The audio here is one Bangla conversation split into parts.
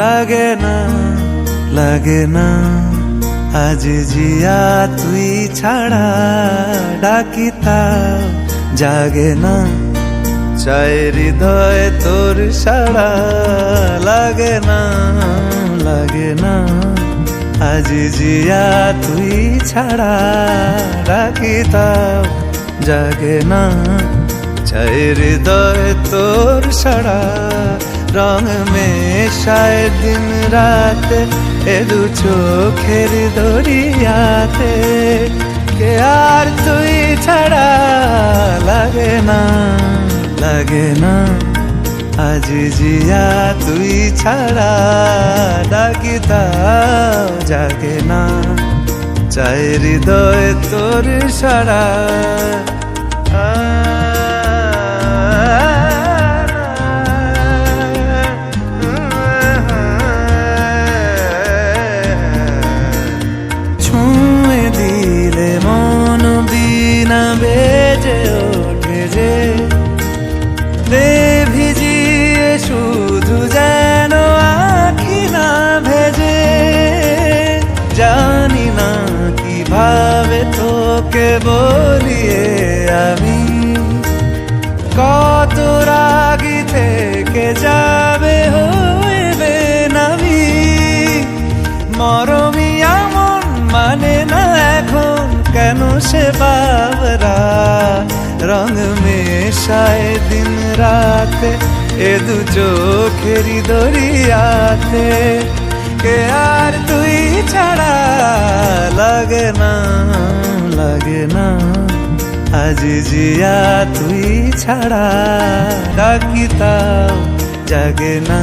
লাগে না লাগে না আজ জিয়া তুই ছাড়া ডাকিতা জাগে না চাই হৃদয় তোর সাড়া লাগে না লাগে না আজ জিয়া তুই ছাড়া ডাকিতাম জাগে না। চায় হৃদয় তোর সাড়া, রং মেশায় দিন রাত এ দু চোখের দরিয়াতে কে আর তুই ছাড়া লাগে না লাগে না। আজ জিয়া তুই ছাড়া ডাকিতাও জাগে না চাই হৃদয় তোর সারা ছুঁয়ে কীভাবে তোকে বলিয়ে আমি কত রাগি থেকে যাবে হইবে নামি। মরমি এমন মানে না এখন, কেন সে বাবরা? রং মেশায় দিন রাতে, এ দু চোখেরি দরিয়াতে। কে আর তুই ছাড়া লাগে না লাগে না। আজ জিয়া তুই ছাড়া ডাকিতা জাগে না।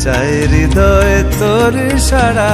চাই হৃদয় তোর সারা